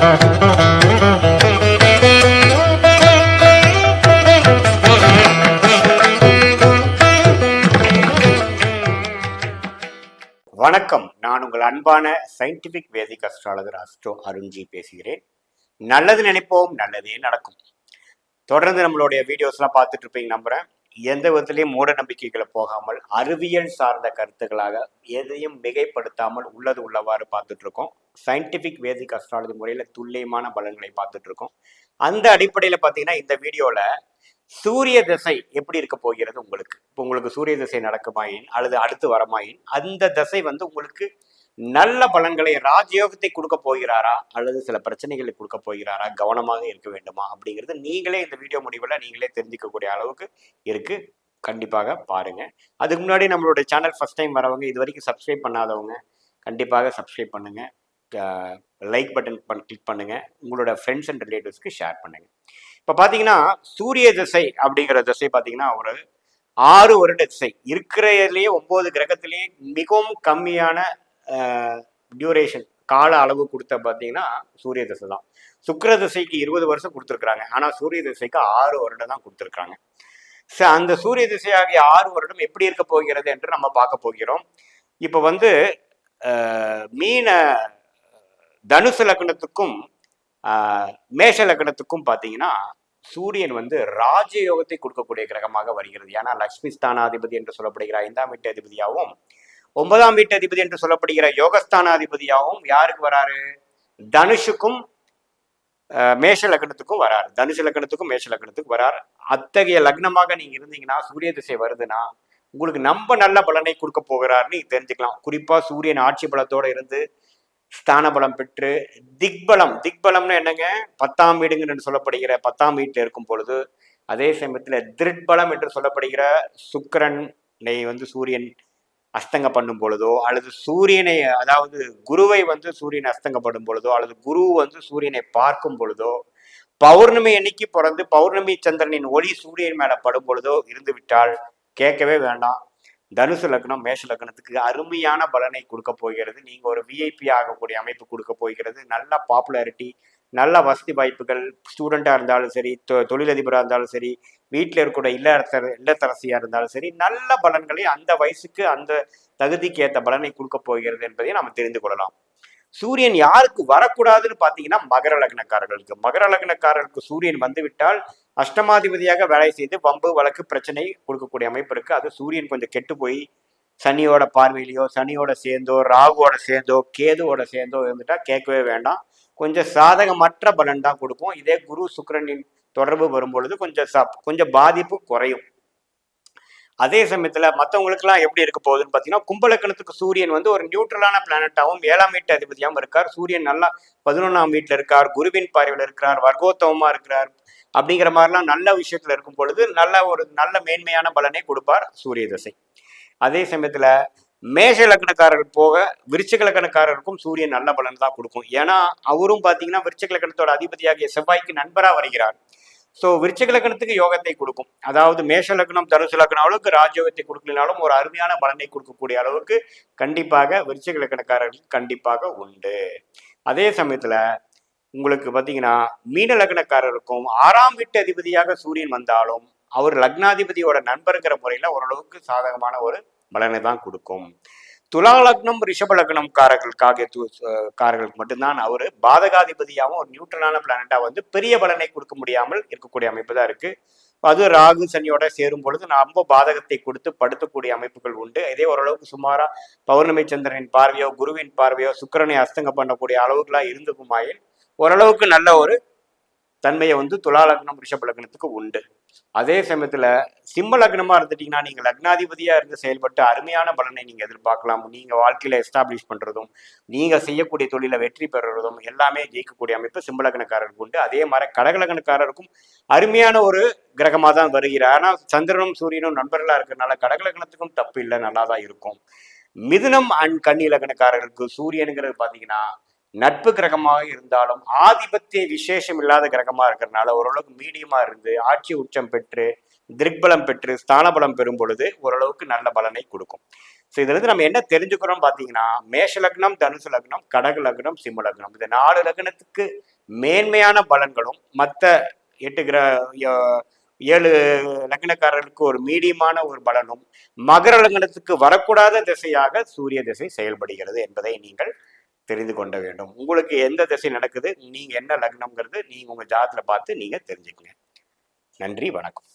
வணக்கம். நான் உங்கள் அன்பான scientific Vedic astrologer astro Arunji பேசுகிறேன். நல்லது நினைப்போம் நல்லதே நடக்கும். தொடர்ந்து நம்மளுடைய வீடியோஸ்லாம் பார்த்துட்டு இருப்பீங்க நம்புறேன். எந்த விதத்திலையும் மூட நம்பிக்கைகளை போகாமல் அறிவியல் சார்ந்த கருத்துக்களாக எதையும் மிகைப்படுத்தாமல் உள்ளது உள்ளவாறு பார்த்துட்டு இருக்கோம். சயின்டிஃபிக் வேதிக் அஸ்ட்ராலஜி முறையில் துல்லியமான பலன்களை பார்த்துட்டு இருக்கோம் அந்த அடிப்படையில் பார்த்தீங்கன்னா இந்த வீடியோவில் சூரிய திசை எப்படி இருக்க போகிறது உங்களுக்கு? இப்போ உங்களுக்கு சூரிய திசை நடக்குமாயின் அல்லது அடுத்து வரமாயின் அந்த திசை வந்து உங்களுக்கு நல்ல பலன்களை ராஜயோகத்தை கொடுக்க போகிறாரா? அல்லது சில பிரச்சனைகளை கொடுக்க போகிறாரா? கவனமாக இருக்க வேண்டுமா? அப்படிங்கிறது நீங்களே இந்த வீடியோ முடிவில் நீங்களே தெரிஞ்சுக்கக்கூடிய அளவுக்கு இருக்கு. கண்டிப்பாக பாருங்க. அதுக்கு முன்னாடி நம்மளுடைய சேனல் ஃபர்ஸ்ட் டைம் வரவங்க இது வரைக்கும் சப்ஸ்கிரைப் பண்ணாதவங்க கண்டிப்பாக சப்ஸ்கிரைப் பண்ணுங்க. லைக் பட்டன் பண் கிளிக் பண்ணுங்கள் உங்களோட ஃப்ரெண்ட்ஸ் அண்ட் ரிலேட்டிவ்ஸ்க்கு ஷேர் பண்ணுங்கள் இப்போ பார்த்தீங்கன்னா சூரிய திசை அப்படிங்கிற திசை பார்த்தீங்கன்னா ஒரு ஆறு வருட திசை. இருக்கிறதுலேயே ஒம்பது கிரகத்திலேயே மிகவும் கம்மியான டியூரேஷன் கால அளவு கொடுத்த பார்த்தீங்கன்னா சூரிய திசை தான். சுக்கிர திசைக்கு இருபது வருஷம் கொடுத்துருக்குறாங்க. ஆனால் சூரிய திசைக்கு ஆறு வருடம் தான் கொடுத்துருக்காங்க ஸோ அந்த சூரிய திசையாகிய ஆறு வருடம் எப்படி இருக்க போகிறது என்று நம்ம பார்க்க போகிறோம். இப்போ வந்து மீனை மீன தனுசு லக்னத்துக்கும் ஆஹ், மேஷ லக்னத்துக்கும் பார்த்தீங்கன்னா சூரியன் வந்து ராஜயோகத்தை கொடுக்கக்கூடிய கிரகமாக வருகிறது. ஏன்னா லக்ஷ்மி ஸ்தானாதிபதி என்று சொல்லப்படுகிற ஐந்தாம் வீட்டு அதிபதியாகவும் ஒன்பதாம் வீட்டு அதிபதி என்று சொல்லப்படுகிற யோகஸ்தானாதிபதியாகவும் யாருக்கு வராரு? தனுஷுக்கும் ஆஹ், மேஷ லக்னத்துக்கும் வராரு. தனுஷ லக்னத்துக்கும் மேஷ லக்னத்துக்கும் வரார். அத்தகைய லக்னமாக நீங்க இருந்தீங்கன்னா சூரிய திசை வருதுன்னா உங்களுக்கு நம்ம நல்ல பலனை கொடுக்க போகிறாருன்னு தெரிஞ்சுக்கலாம். குறிப்பா சூரியன் ஆட்சி பலத்தோட இருந்து ஸ்தான பலம் பெற்று திக்பலம். திக்பலம்னு என்னங்க? பத்தாம் வீடுங்கன்னு சொல்லப்படுகிற பத்தாம் வீட்டில் இருக்கும் பொழுது அதே சமயத்தில் திருட்பலம் என்று சொல்லப்படுகிற சுக்கரனை வந்து சூரியன் அஸ்தங்க பண்ணும் பொழுதோ அல்லது சூரியனை அதாவது குருவை வந்து சூரியன் அஸ்தங்கப்படும் பொழுதோ அல்லது குரு வந்து சூரியனை பார்க்கும் பொழுதோ பௌர்ணமி அன்னைக்கு பிறந்து பௌர்ணமி சந்திரனின் ஒளி சூரியன் மேல படும் பொழுதோ இருந்துவிட்டால் கேட்கவே வேண்டாம். தனுசு லக்னம் மேஷ லக்னத்துக்கு அருமையான பலனை கொடுக்க போகிறது. நீங்க ஒரு விஐபி ஆகக்கூடிய அமைப்பு கொடுக்க போகிறது. நல்ல பாப்புலாரிட்டி நல்ல வசதி வாய்ப்புகள் ஸ்டூடெண்டா இருந்தாலும் சரி தொ- இருந்தாலும் சரி வீட்டில் இருக்கக்கூடிய இல்லத்தர இல்லத்தரசியா இருந்தாலும் சரி நல்ல பலன்களை அந்த வயசுக்கு அந்த தகுதிக்கு ஏற்ற பலனை கொடுக்க போகிறது என்பதை நாம் தெரிந்து கொள்ளலாம். சூரியன் யாருக்கு வரக்கூடாதுன்னு பார்த்தீங்கன்னா மகர லக்னக்காரர்களுக்கு. மகர லக்னக்காரர்களுக்கு சூரியன் வந்துவிட்டால் அஷ்டமாதிபதியாக வேலை செய்து வம்பு வழக்கு பிரச்சனை கொடுக்கக்கூடிய அமைப்பு இருக்குது அது சூரியன் கொஞ்சம் கெட்டு போய் சனியோட பார்வையிலையோ சனியோட சேர்ந்தோ ராகுவோட சேர்ந்தோ கேதுவோட சேர்ந்தோ இருந்துட்டா கேட்கவே வேண்டாம். கொஞ்சம் சாதகமற்ற பலன் தான் கொடுக்கும். இதே குரு சுக்கரனின் தொடர்பு வரும்பொழுது கொஞ்சம் சப் கொஞ்சம் பாதிப்பு குறையும். அதே சமயத்துல மற்றவங்களுக்குலாம் எப்படி இருக்க போகுதுன்னு பார்த்தீங்கன்னா கும்பலக்கணத்துக்கு சூரியன் வந்து ஒரு நியூட்ரலான பிளானட்டாகவும் ஏழாம் வீட்டு அதிபதியாகவும் இருக்கார். சூரியன் நல்லா பதினொன்றாம் வீட்டில் இருக்கார் குருவின் பார்வையில் இருக்கிறார் வர்க்கோத்தவமாக இருக்கிறார் அப்படிங்கிற மாதிரிலாம் நல்ல விஷயத்துல இருக்கும் பொழுது நல்ல ஒரு நல்ல மேன்மையான பலனை கொடுப்பார் சூரிய தசை. அதே சமயத்துல மேஷ லக்னக்காரர்கள் போக விருச்சிக லக்னக்காரருக்கும் சூரியன் நல்ல பலன் தான் கொடுக்கும். ஏன்னா அவரும் பார்த்தீங்கன்னா விருச்சிக லக்னத்தோட அதிபதியாகிய செவ்வாய்க்கு நண்பராக வருகிறார். ஸோ விருச்சிக லக்னத்துக்கு யோகத்தை கொடுக்கும். அதாவது மேஷ லக்னம் தனுசு லக்னம் அளவுக்கு ராஜயோகத்தை கொடுக்கலனாலும் ஒரு அருமையான பலனை கொடுக்கக்கூடிய அளவுக்கு கண்டிப்பாக விருச்சிக லக்னக்காரர்களுக்கு கண்டிப்பாக உண்டு. அதே சமயத்துல உங்களுக்கு பார்த்தீங்கன்னா மீன லக்னக்காரருக்கும் ஆறாம் வீட்டு அதிபதியாக சூரியன் வந்தாலும் அவர் லக்னாதிபதியோட நண்பருங்கிற முறையில ஓரளவுக்கு சாதகமான ஒரு பலனை தான் கொடுக்கும். துலா லக்னம் ரிஷப லக்னம் காரர்களுக்காக காரர்களுக்கு மட்டும்தான். அவர் பாதகாதிபதியாகவும் ஒரு நியூட்ரலான பிளானட்டா வந்து பெரிய பலனை கொடுக்க முடியாமல் இருக்கக்கூடிய அமைப்பு தான் இருக்கு. அது ராகு சனியோட சேரும் பொழுது ரொம்ப பாதகத்தை கொடுத்து படுத்தக்கூடிய அமைப்புகள் உண்டு. இதே ஓரளவுக்கு சுமாரா பௌர்ணமி சந்திரனின் பார்வையோ குருவின் பார்வையோ சுக்கிரனை அஸ்தங்க பண்ணக்கூடிய அளவுகளா இருந்துக்குமாயில் ஓரளவுக்கு நல்ல ஒரு தன்மையை வந்து துலா லக்னம் ரிஷப லக்னத்துக்கு உண்டு. அதே சமயத்துல சிம்ம லக்னமா இருந்துட்டீங்கன்னா நீங்க லக்னாதிபதியா இருந்து செயல்பட்டு அருமையான பலனை நீங்க எதிர்பார்க்கலாம். நீங்க வாழ்க்கையில எஸ்டாப்ளிஷ் பண்றதும் நீங்க செய்யக்கூடிய தொழில வெற்றி பெறுறதும் எல்லாமே ஜெயிக்கக்கூடிய அமைப்பு சிம்ம லக்னக்காரருக்கு உண்டு. அதே மாதிரி கடக லக்னக்காரருக்கும் அருமையான ஒரு கிரகமா தான் வருகிறார். ஆனா சந்திரனும் சூரியனும் நண்பர்களா இருக்கிறதுனால கடக லக்னத்துக்கும் தப்பு இல்லை நல்லா தான் இருக்கும். மிதுனம் அண்ட் கன்னி லக்னக்காரர்களுக்கு சூரியனுங்கிறது பாத்தீங்கன்னா நட்பு கிரகமாக இருந்தாலும் ஆதிபத்திய விசேஷம் இல்லாத கிரகமா இருக்கிறதுனால ஓரளவுக்கு மீடியமா இருந்து ஆட்சி உச்சம் பெற்று திருக்பலம் பெற்று ஸ்தானபலம் பெறும் பொழுது ஓரளவுக்கு நல்ல பலனை கொடுக்கும். ஸோ இதுலேருந்து நம்ம என்ன தெரிஞ்சுக்கிறோம் பார்த்தீங்கன்னா மேஷ லக்னம் தனுசு லக்னம் கடக லக்னம் சிம்ம லக்னம். இந்த நாலு லக்னத்துக்கு மேன்மையான பலன்களும் மற்ற எட்டு கிர ஏழு லக்னக்காரர்களுக்கு ஒரு மீடியமான ஒரு பலனும் மகர லக்னத்துக்கு வரக்கூடாத திசையாக சூரிய திசை செயல்படுகிறது என்பதை நீங்கள் தெரிந்து கொள்ள வேண்டும். உங்களுக்கு எந்த திசை நடக்குது நீங்க என்ன லக்னம்ங்கிறது நீங்க உங்க ஜாதத்தில் பார்த்து நீங்க தெரிஞ்சுக்கங்க. நன்றி வணக்கம்.